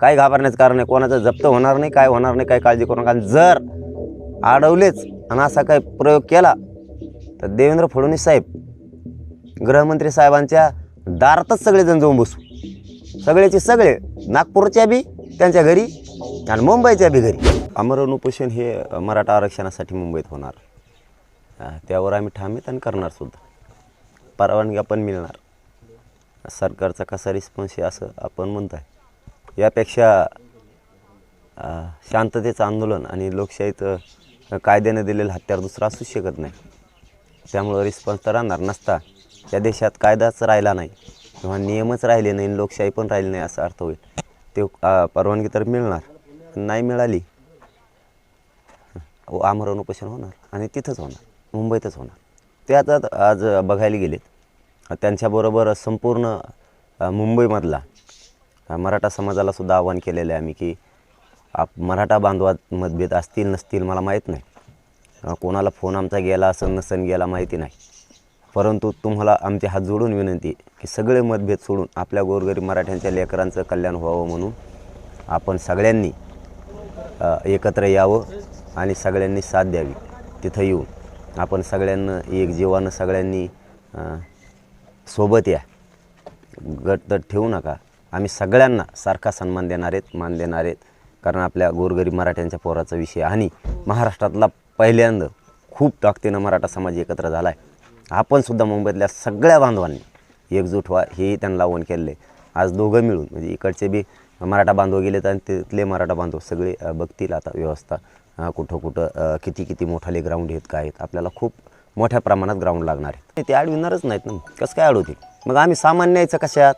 काय घाबरण्याचं कारण आहे? कोणाचं जप्त होणार नाही काय होणार नाही काय काळजी करू नका. जर अडवलेच आणि असा काही प्रयोग केला तर देवेंद्र फडणवीस साहेब गृहमंत्री साहेबांच्या दारातच सगळेजण जाऊन बसू. सगळेचे सगळे नागपूरच्या बी त्यांच्या घरी आणि मुंबईच्या बी घरी. आमरण उपोषण हे मराठा आरक्षणासाठी मुंबईत होणार. त्यावर आम्ही ठाम आणि करणार सुद्धा. परवानग्या पण मिळणार. सरकारचा कसा रिस्पॉन्स आहे असं आपण म्हणत आहे यापेक्षा शांततेचं आंदोलन आणि लोकशाहीचं कायद्याने दिलेलं हत्यार दुसरं असूच शकत नाही. त्यामुळं रिस्पॉन्स तर राहणार नसता. त्या देशात कायदाच राहिला नाही. किंवा नियमच राहिले नाही आणि लोकशाही पण राहिली नाही असा अर्थ होईल. ते परवानगी तर मिळणार. नाही मिळाली आमरण उपोषण होणार आणि तिथंच होणार. मुंबईतच होणार. ते आता आज बघायला गेलेत. त्यांच्याबरोबर संपूर्ण मुंबईमधला मराठा समाजाला सुद्धा आवाहन केलेलं आहे आम्ही की आप मराठा बांधवात मतभेद असतील नसतील मला माहीत नाही. कोणाला फोन आमचा गेला असं नसन गेला माहिती नाही. परंतु तुम्हाला आमचे हात जोडून विनंती की सगळे मतभेद सोडून आपल्या गोरगरीब मराठ्यांच्या लेकरांचं कल्याण व्हावं म्हणून आपण सगळ्यांनी एकत्र यावं आणि सगळ्यांनी साथ द्यावी. तिथं येऊन आपण सगळ्यांना एक जीवानं सगळ्यांनी सोबत या. गट तर ठेवू नका. आम्ही सगळ्यांना सारखा सन्मान देणार आहेत मान देणार आहेत. कारण आपल्या गोरगरीब मराठ्यांच्या पोराचा विषय आणि महाराष्ट्रातला पहिल्यांदा खूप ताकदीनं मराठा समाज एकत्र झाला आहे आपणसुद्धा मुंबईतल्या सगळ्या बांधवांनी एकजूट व्हा हेही त्यांना आव्हान केलेलं आहे. आज दोघं मिळून म्हणजे इकडचे बी मराठा बांधव गेलेत आणि तिथले मराठा बांधव सगळे बघतील आता व्यवस्था कुठं कुठं किती किती मोठाले ग्राउंड आहेत काय आहेत. आपल्याला खूप मोठ्या प्रमाणात ग्राउंड लागणार आहे ते अडविणारच नाहीत ना. कसं काय अडवतील मग आम्ही सामान न्यायचं कशात?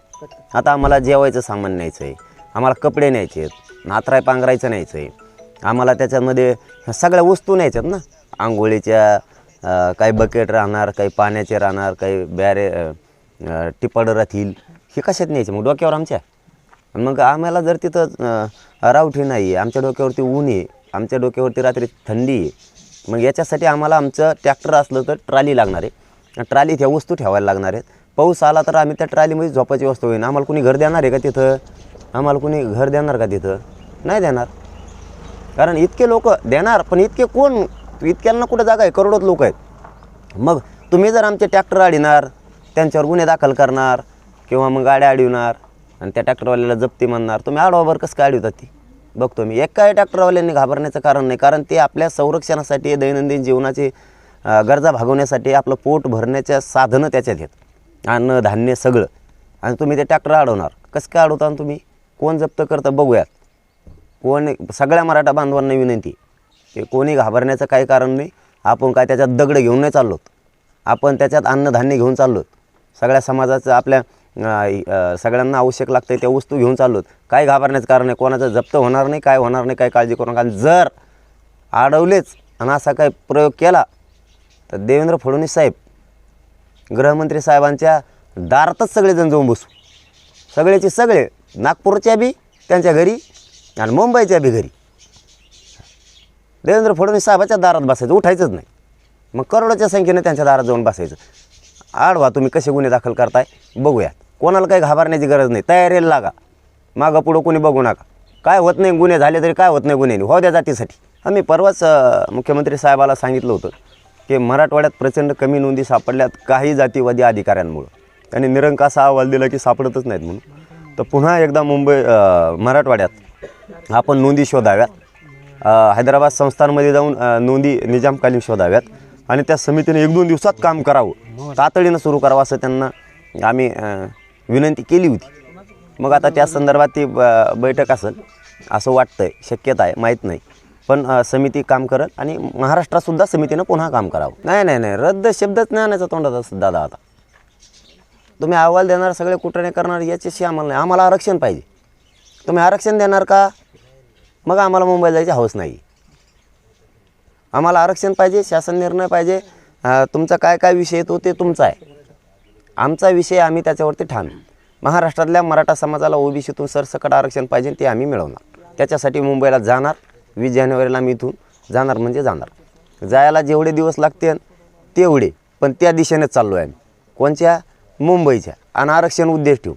आता आम्हाला जेवायचं सामान न्यायचं आहे आम्हाला कपडे न्यायचे आहेत. नातराय पांघरायचं न्यायचं आहे आम्हाला त्याच्यामध्ये सगळ्या वस्तू न्यायच्यात ना. आंघोळीच्या काही बकेट राहणार काही पाण्याचे राहणार काही बॅरे अ, टिपाडं राहतील. हे कशात न्यायचे? मग डोक्यावर आमच्या. मग आम्हाला जर तिथं रावठी नाही आहे आमच्या डोक्यावरती ऊन आहे आमच्या डोक्यावरती रात्री थंडी आहे मग याच्यासाठी आम्हाला आमचं ट्रॅक्टर असलं तर ट्राली लागणार आहे. ट्रालीत ह्या वस्तू ठेवायला लागणार आहेत. पाऊस आला तर आम्ही त्या ट्रालीमध्ये झोपायची वस्तू होईन. आम्हाला कुणी घर देणार आहे का तिथं? आम्हाला कुणी घर देणार का तिथं? नाही देणार. कारण इतके लोक देणार पण इतके कोण इतक्यांना कुठं जागा आहे? करोडोत लोक आहेत. मग तुम्ही जर आमचे ट्रॅक्टर अडविणार त्यांच्यावर गुन्हे दाखल करणार किंवा मग गाड्या अडविणार आणि त्या ट्रॅक्टरवाल्याला जप्ती म्हणणार तुम्ही आडवावर कसं काय अडवतात ती? बघतो मी. एक काय ट्रॅक्टरवाल्यांनी घाबरण्याचं कारण नाही कारण ते आपल्या संरक्षणासाठी दैनंदिन जीवनाची गरजा भागवण्यासाठी आपलं पोट भरण्याच्या साधनं त्याच्यात आहेत. अन्न धान्य सगळं. आणि तुम्ही ते ट्रॅक्टर अडवणार. कसं काय अडवता आणि तुम्ही? कोण जप्त करतं बघूयात. कोण सगळ्या मराठा बांधवांना विनंती की कोणी घाबरण्याचं काही कारण नाही. आपण काय त्याच्यात दगड घेऊन नाही चाललोत. आपण त्याच्यात अन्नधान्य घेऊन चाललोत. सगळ्या समाजाचं आपल्या सगळ्यांना आवश्यक लागतं त्या वस्तू घेऊन चाललोत. काय घाबरण्याचं कारण आहे? कोणाचं जप्त होणार नाही काय होणार नाही काय काळजी करू नका. जर अडवलेच आणि असा काही प्रयोग केला तर देवेंद्र फडणवीस साहेब गृहमंत्री साहेबांच्या दारातच सगळेजण जाऊन बसू. सगळेचे सगळे नागपूरच्या बी त्यांच्या घरी आणि मुंबईच्या बी घरी. देवेंद्र फडणवीस साहेबाच्या दारात बसायचं उठायचंच नाही. मग करोडोच्या संख्येने त्यांच्या दारात जाऊन बसायचं. आडवा तुम्ही कसे गुन्हे दाखल करताय? बघूयात. कोणाला काही घाबरण्याची गरज नाही. तयारीला लागा. मागं पुढं कोणी बघू नका. काय होत नाही गुन्हे झाले तरी काय होत नाही गुन्हे हो द्या जातीसाठी. आम्ही परवाच मुख्यमंत्री साहेबाला सांगितलं होतं की मराठवाड्यात प्रचंड कमी नोंदी सापडल्यात काही जातीवादी अधिकाऱ्यांमुळं. त्यांनी निरंकासा अहवाल दिला की सापडतच नाहीत म्हणून. तर पुन्हा एकदा मुंबई मराठवाड्यात आपण नोंदी शोधाव्यात. हैदराबाद संस्थांमध्ये जाऊन नोंदी निजामकालीन शोधाव्यात आणि त्या समितीने एक दोन दिवसात काम करावं. तातडीनं सुरू करावं असं त्यांना आम्ही विनंती केली होती. मग आता त्या संदर्भात ती ब- बैठक असेल असं वाटतं आहे शक्यता आहे माहीत नाही. पण समिती काम करत आणि महाराष्ट्रातसुद्धा समितीनं पुन्हा काम करावं. नाही नाही नाही रद्द शब्दच नाही आणायचा तोंडात दादा आता. तुम्ही अहवाल देणार सगळे कुठे करणार याच्याशी आम्हाला नाही. आम्हाला आरक्षण पाहिजे. तुम्ही आरक्षण देणार का? मग आम्हाला मुंबईला जायची हौस नाही. आम्हाला आरक्षण पाहिजे शासन निर्णय पाहिजे. तुमचा काय काय विषय येतो ते तुमचा आहे. आमचा विषय आम्ही त्याच्यावरती ठाम. महाराष्ट्रातल्या मराठा समाजाला ओबीसीतून सरसकट आरक्षण पाहिजे ते आम्ही मिळवणार. त्याच्यासाठी मुंबईला जाणार वीस जानेवारीला आम्ही इथून जाणार म्हणजे जाणार. जायला जेवढे दिवस लागतील तेवढे. पण त्या दिशेनेच चाललो आहे आम्ही. कोणच्या? मुंबईच्या. आणि आरक्षण उद्देश ठेवू.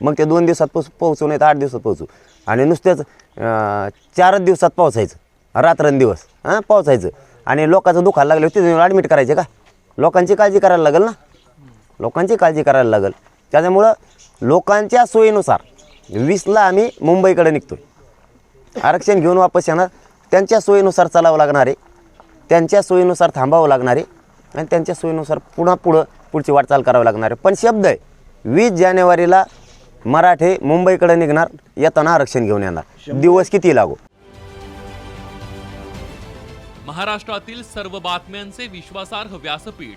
मग ते दोन दिवसात पोच पोहोचू नाही तर आठ दिवसात पोहोचू. आणि नुसतेच चारच दिवसात पावसायचं. रात्रंदिवस हां पावसायचं. आणि लोकांचं दुखायला लागलं तिथे ॲडमिट करायचे का? लोकांची काळजी करायला लागेल ना? लोकांची काळजी करायला लागेल. त्याच्यामुळं लोकांच्या सोयीनुसार वीसला आम्ही मुंबईकडे निघतो आरक्षण घेऊन वापस येणार. त्यांच्या सोयीनुसार चालावं लागणार आहे. त्यांच्या सोयीनुसार थांबावं लागणार आहे. आणि त्यांच्या सोयीनुसार पुन्हा पुढं पुढची वाटचाल करावी लागणार आहे. पण शब्द आहे वीस जानेवारीला मराठे मुंबईकडे निघणार येताना आरक्षण घेऊन येणार. दिवस किती लागू? महाराष्ट्रातील सर्व बातम्यांचे विश्वासार्ह व्यासपीठ.